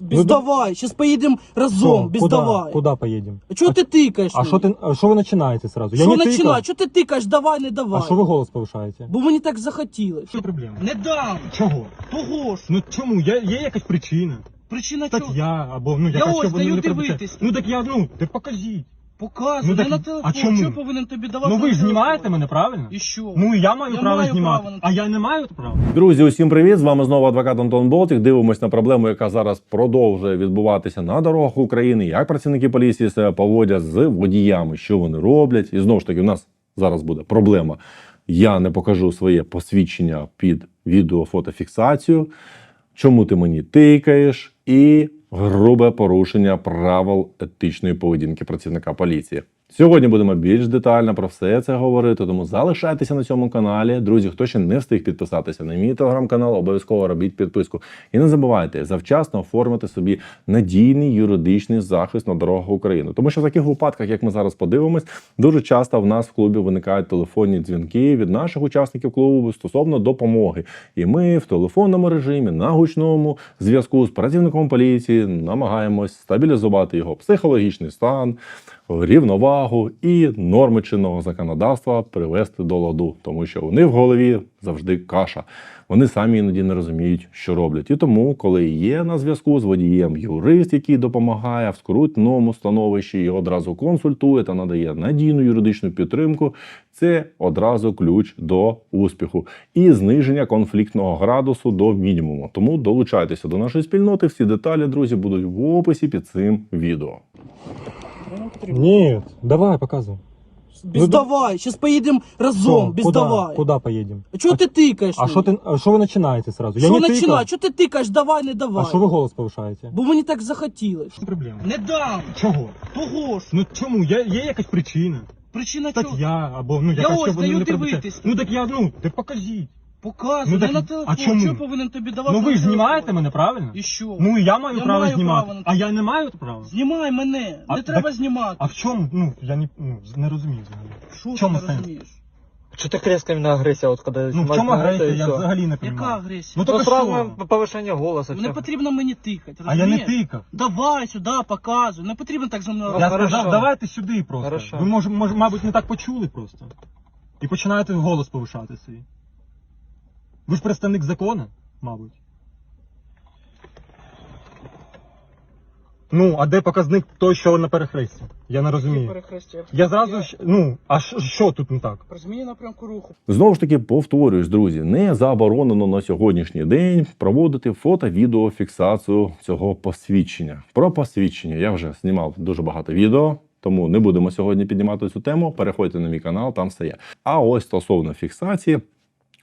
Без давай, сейчас поедем разом, без куда, давай. Куда поедем? А чого ти тикаєш? А що ти, а що ви починаєте сразу? Що не починає? Чого ти тикаєш? Давай, не давай. А що ви голос повишаєте? Бо мені так захотілося. Що проблема? Не дам. Чого? Того ж. Ну чому? Є, є якась причина? Причина чого? Стаття або ну Я яка ось щоб вони даю не дивитись. Ну так я ну, так покажіть. Показуй, Ну, не так- на а телефон. чому? Що я повинен тобі давати? Ну ви на ж телефон? знімаєте мене, правильно? І що? Ну і я маю Я право маю знімати. право на А я не маю права. Друзі, усім привіт! З вами знову адвокат Антон Болтик. Дивимось на проблему, яка зараз продовжує відбуватися на дорогах України. Як працівники поліції себе поводять з водіями, що вони роблять. І знову ж таки, у нас зараз буде проблема. Я не покажу своє посвідчення під відео-фотофіксацію. Чому ти мені тикаєш? І грубе порушення правил етичної поведінки працівника поліції. Сьогодні будемо більш детально про все це говорити, тому залишайтеся на цьому каналі. Друзі, хто ще не встиг підписатися на мій телеграм-канал, обов'язково робіть підписку. І не забувайте завчасно оформити собі надійний юридичний захист на дорогах України. Тому що в таких випадках, як ми зараз подивимось, дуже часто в нас в клубі виникають телефонні дзвінки від наших учасників клубу стосовно допомоги. І ми в телефонному режимі на гучному зв'язку з працівником поліції намагаємось стабілізувати його психологічний стан, рівновагу і норми чинного законодавства привести до ладу, тому що вони в голові завжди каша. Вони самі іноді не розуміють, що роблять. І тому, коли є на зв'язку з водієм юрист, який допомагає в скрутному становищі і одразу консультує та надає надійну юридичну підтримку, це одразу ключ до успіху і зниження конфліктного градусу до мінімуму. Тому долучайтеся до нашої спільноти. Всі деталі, друзі, будуть в описі під цим відео. Ні, давай, показуй. Без Ну, давай, сейчас поедем разом, Що? без куда, давай. Куда поїдемо? А чого ти тикаєш? А що ти, а що ви починаєте сразу? Я Що не тикав. починає? Чого ти тикаєш? Давай, не давай. А що ви голос повишаєте? Бо мені так захотілося. Проблема? Не дам. Чого? Того ж. Ну чому? Є, є якась причина? Причина чого? Стаття або ну яка ось щоб вони даю не прибуте. дивитись. Ну так я ну, так покажіть. Показуй, Ну, не так- на а телефон. чому? Що я повинен тобі давати Ну на ви ж телефон? знімаєте мене, правильно? І що? Ну і я маю Я право маю знімати. право на А я не маю права? Знімай мене, А, не треба так- знімати. А в чому? Ну я не, ну, не розумію взагалі. Що в ти чому не сенс? розумієш? Что так резко именно агрессия, вот когда Ну в снимать чому на это агресія? и Я всё? взагалі не Яка розумію. агресія? Ну Ну так сразу що? повышение голоса. Не всё. потрібно мені тикати, А я не розумієш? тикав. Давай сюди, показуй. Не потрібно так за мною Я хорошо. сказав, давайте сюди просто. Хорошо. Ви може, може, мабуть, не так почули просто. І починаєте голос повишати свій. Ви ж представник закону, мабуть. Ну, а де показник той, що на перехресті? Я не розумію. Перехрестя. Я зразу ж- ну, а що, що тут не так? Про зміні напрямку руху. Знову ж таки, повторюсь, друзі, не заборонено на сьогоднішній день проводити фото-відеофіксацію цього посвідчення. Про посвідчення я вже знімав дуже багато відео. Тому не будемо сьогодні піднімати цю тему. Переходьте на мій канал, там все є. А ось стосовно фіксації,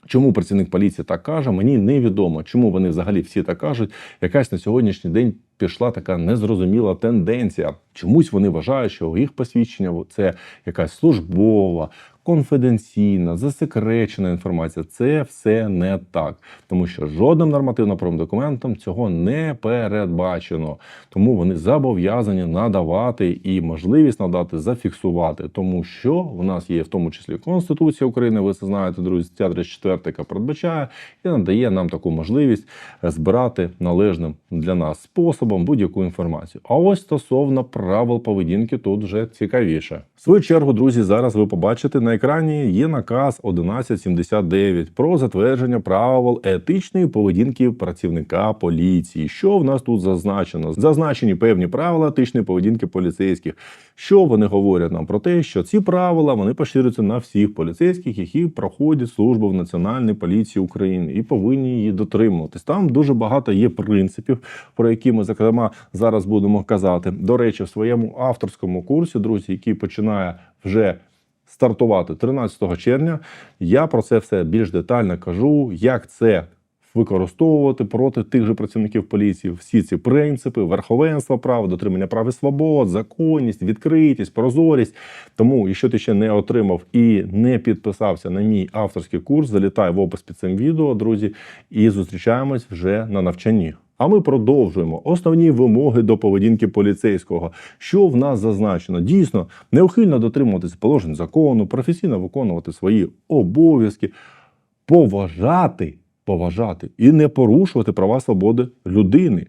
Чому працівник поліції так каже, мені невідомо. Чому вони взагалі всі так кажуть. Якась на сьогоднішній день пішла така незрозуміла тенденція. Чомусь вони вважають, що їх посвідчення це якась службова, конфіденційна, засекречена інформація. Це все не так, тому що жодним нормативно-правовим документом цього не передбачено. Тому вони зобов'язані надавати і можливість надати зафіксувати, тому що в нас є в тому числі Конституція України. Ви це знаєте, друзі, стаття 34, яка передбачає і надає нам таку можливість збирати належним для нас способом будь-яку інформацію. А ось стосовно правил поведінки, тут вже цікавіше. В свою чергу, друзі, зараз ви побачите на екрані є наказ 1179 про затвердження правил етичної поведінки працівника поліції. Що в нас тут зазначено? Зазначені певні правила етичної поведінки поліцейських. Що вони говорять нам про те, що ці правила вони поширюються на всіх поліцейських, які проходять службу в Національній поліції України і повинні її дотримуватись. Там дуже багато є принципів, про які ми зокрема зараз будемо казати. До речі, в своєму авторському курсі, друзі, який починає вже стартувати 13 червня. Я про це все більш детально кажу, як це використовувати проти тих же працівників поліції. Всі ці принципи, верховенство права, дотримання прав і свобод, законність, відкритість, прозорість. Тому, якщо ти ще не отримав і не підписався на мій авторський курс, залітай в опис під цим відео, друзі, і зустрічаємось вже на навчанні. А ми продовжуємо основні вимоги до поведінки поліцейського. Що в нас зазначено? Дійсно, неухильно дотримуватися положень закону, професійно виконувати свої обов'язки, поважати, поважати і не порушувати права свободи людини.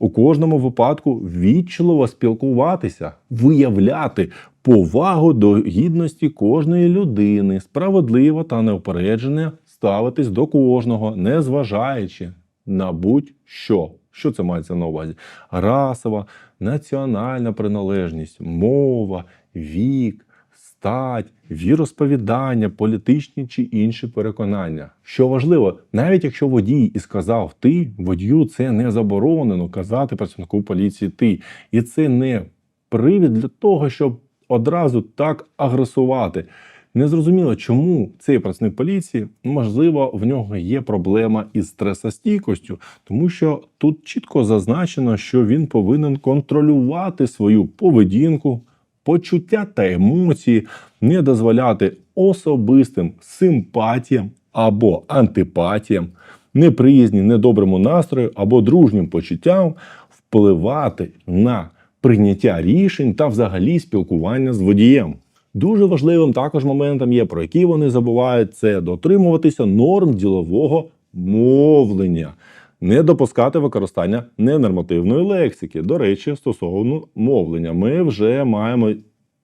у кожному випадку вічливо спілкуватися, виявляти повагу до гідності кожної людини, справедливо та неупереджене ставитись до кожного, не зважаючи на будь-що. Що це мається на увазі? Расова, національна приналежність, мова, вік, стать, віросповідання, політичні чи інші переконання. Що важливо, навіть якщо водій і сказав ти, водію це не заборонено казати працівнику поліції ти. І це не привід для того, щоб одразу так агресувати. Незрозуміло, чому цей працівник поліції, можливо, в нього є проблема із стресостійкостю, тому що тут чітко зазначено, що він повинен контролювати свою поведінку, почуття та емоції, не дозволяти особистим симпатіям або антипатіям, неприязні, недоброму настрою або дружнім почуттям впливати на прийняття рішень та взагалі спілкування з водієм. Дуже важливим також моментом є, про який вони забувають, це дотримуватися норм ділового мовлення, не допускати використання ненормативної лексики. До речі, стосовно мовлення, ми вже маємо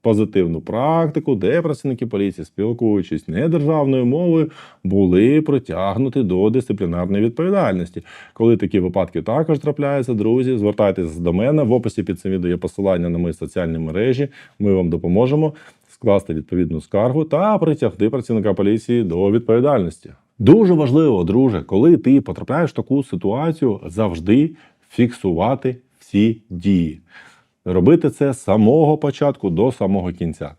позитивну практику, де працівники поліції, спілкуючись недержавною мовою, були притягнуті до дисциплінарної відповідальності. Коли такі випадки також трапляються, друзі, звертайтеся до мене. В описі під цим відео є посилання на мої соціальні мережі. Ми вам допоможемо скласти відповідну скаргу та притягти працівника поліції до відповідальності. Дуже важливо, друже, коли ти потрапляєш в таку ситуацію, завжди фіксувати всі дії. Робити це з самого початку до самого кінця,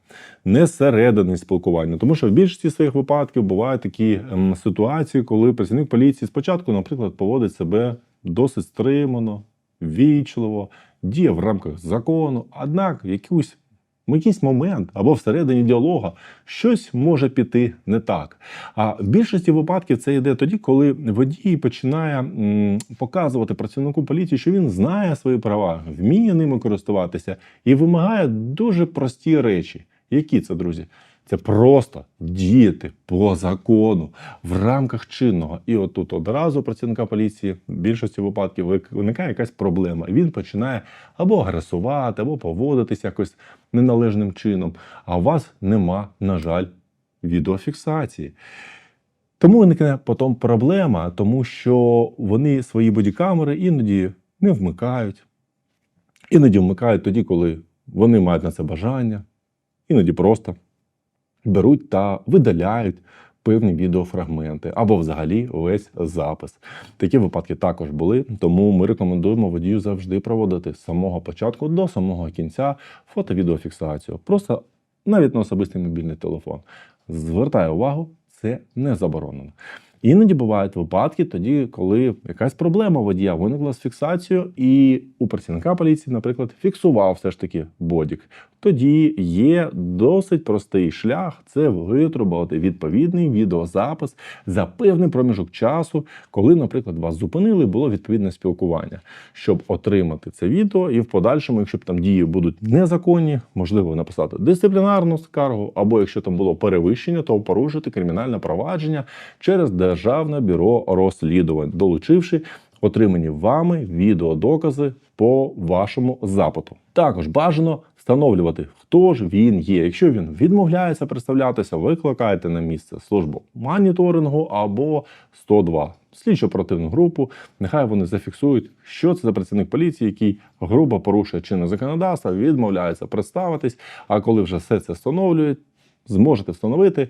не зсередини спілкування. Тому що в більшості своїх випадків бувають такі ем, ситуації, коли працівник поліції спочатку, наприклад, поводить себе досить стримано, вічливо, діє в рамках закону, однак якусь в якийсь момент або всередині діалога щось може піти не так. А в більшості випадків це йде тоді, коли водій починає показувати працівнику поліції, що він знає свої права, вміє ними користуватися і вимагає дуже прості речі. Які це, друзі? Це просто діяти по закону в рамках чинного. І от тут одразу працівника поліції в більшості випадків виникає якась проблема. Він починає або агресувати, або поводитися якось неналежним чином. А у вас нема, на жаль, відеофіксації. Тому виникне потім проблема, тому що вони свої бодікамери іноді не вмикають, іноді вмикають тоді, коли вони мають на це бажання, іноді просто беруть та видаляють певні відеофрагменти або взагалі весь запис. Такі випадки також були, тому ми рекомендуємо водію завжди проводити з самого початку до самого кінця фото-відеофіксацію. Просто навіть на особистий мобільний телефон. Звертаю увагу, це не заборонено. Іноді бувають випадки тоді, коли якась проблема водія виникла з фіксацією, і у працівника поліції, наприклад, фіксував все ж таки бодік. Тоді є досить простий шлях це витрубувати відповідний відеозапис за певний проміжок часу, коли, наприклад, вас зупинили, було відповідне спілкування, щоб отримати це відео, і в подальшому, якщо б там дії будуть незаконні, можливо написати дисциплінарну скаргу, або якщо там було перевищення, то порушити кримінальне провадження через Державне бюро розслідувань, долучивши отримані вами відеодокази по вашому запиту. Також бажано встановлювати, хто ж він є. Якщо він відмовляється представлятися, викликайте на місце службу моніторингу або 102 слідчо оперативну групу. Нехай вони зафіксують, що це за працівник поліції, який грубо порушує чинне законодавство, відмовляється представитись. А коли вже все це встановлюють, зможете встановити.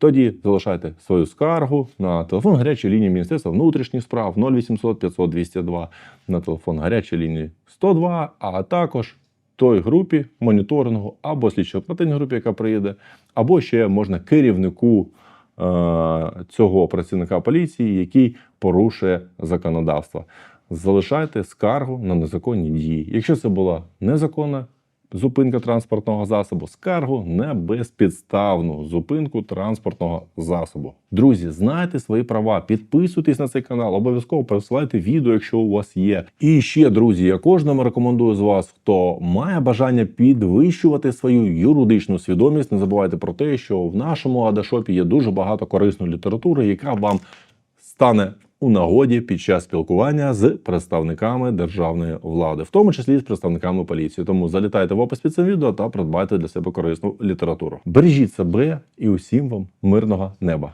Тоді залишайте свою скаргу на телефон гарячої лінії Міністерства внутрішніх справ 0800 500 202, на телефон гарячої лінії 102, а також той групі моніторингу або слідчо-оперативній групі, яка приїде, або ще можна керівнику е, цього працівника поліції, який порушує законодавство. Залишайте скаргу на незаконні дії. Якщо це була незаконна зупинка транспортного засобу, скаргу на безпідставну зупинку транспортного засобу. Друзі, знайте свої права, підписуйтесь на цей канал, обов'язково присилайте відео, якщо у вас є. І ще, друзі, я кожному рекомендую з вас, хто має бажання підвищувати свою юридичну свідомість. Не забувайте про те, що в нашому адашопі є дуже багато корисної літератури, яка вам стане у нагоді під час спілкування з представниками державної влади, в тому числі з представниками поліції. Тому залітайте в опис під цим відео та придбайте для себе корисну літературу. Бережіть себе і усім вам мирного неба.